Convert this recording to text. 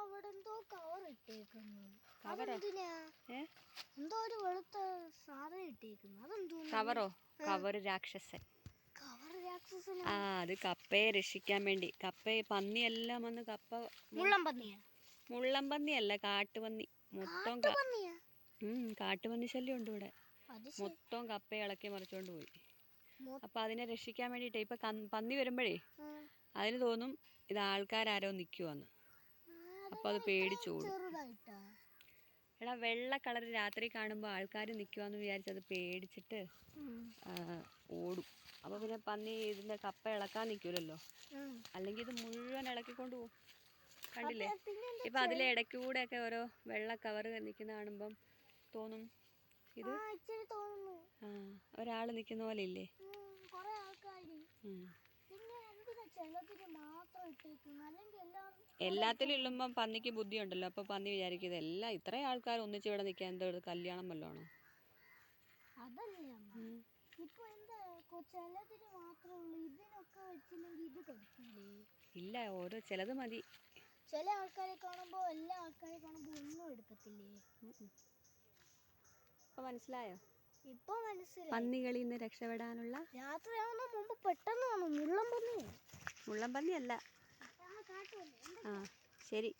അവിടെ എന്തോ കവർ ഇട്ടേക്കുന്നു. എന്തോ ഒരു വെളുത്ത സാധനം ഇട്ടേക്കുന്നു. അതെന്തോ കവറോ കവർ രാക്ഷസൻ. ആ അത് കപ്പയെ രക്ഷിക്കാൻ വേണ്ടി. കപ്പയെ പന്നിയെല്ലാം വന്ന് കപ്പ മുള്ളം പന്നിയാ? മുള്ളംപന്നിയല്ല കാട്ടുപന്നി. മൊത്തം കാട്ടുപന്നി ശല്യം ഉണ്ട് ഇവിടെ. മൊത്തം കപ്പയെ ഇളക്കി മറിച്ചോണ്ട് പോയി. അപ്പൊ അതിനെ രക്ഷിക്കാൻ വേണ്ടിയിട്ട് ഇപ്പൊ പന്നി വരുമ്പോഴേ. അതിന് തോന്നും ഇത് ആൾക്കാരാരോ നിൽക്കുവന്ന് അപ്പോൾ അപ്പൊ അത് പേടിച്ചോടും എടാ വെള്ള കളർ രാത്രി കാണുമ്പോൾ ആൾക്കാർ നിൽക്കുവാന്ന് അത് പേടിച്ചിട്ട് ഓടും. അപ്പോൾ പിന്നെ പന്നി ഇതിന്റെ കപ്പ ഇളക്കാൻ നിൽക്കില്ലല്ലോ ഉം. അല്ലെങ്കിൽ ഇത് മുഴുവൻ ഇളക്കിക്കൊണ്ട് പോകും കണ്ടില്ലേ? ഇപ്പം അതിലെ ഇടയ്ക്ക് ഒക്കെ ഓരോ വെള്ള കവർ നിൽക്കുന്ന കാണുമ്പം തോന്നും. ഇത്? ആ ഒരാൾ നിൽക്കുന്ന പോലെ ഇല്ലേ? ചിലതിന് മാത്രം ഇട്ടേക്കുന്നു. അല്ലെങ്കിൽ എല്ലാം എല്ലാത്തിലും ഇള്ളുമ്പം പന്നിക്ക് ബുദ്ധിയുണ്ടല്ലോ. അപ്പോൾ പന്നി വിചാരിക്കും ഇതെല്ലാം ഇത്രയും ആൾക്കാർ ഒന്നിച്ച് ഇവിടെ നിൽക്കാൻ എന്തോ ഒരു കല്യാണം വല്ലോണോ അതല്ലേ അമ്മ. ഇപ്പൊ എന്താ കൊ- ചിലതിന് മാത്രമേ ഉള്ളൂ. ഇതിനൊക്കെ വെച്ചില്ലെങ്കിൽ ഇത് കൊടുക്കില്ലേ ഇല്ല ഓരോ ചിലത് മതി. ചില ആൾക്കാരെ കാണുമ്പോ എല്ലാ ആൾക്കാരെ കാണുമ്പോ ഒന്നും എടുക്കത്തില്ലേ? അപ്പോൾ മനസ്സിലായോ? ഇപ്പൊ മനസ്സിലായി. പന്നികളിൽ നിന്ന് രക്ഷപ്പെടാനുള്ള രാത്രിയാവുന്ന മുമ്പ് പെട്ടെന്ന് മുള്ളൻ പന്നിയല്ല ആ ശരി.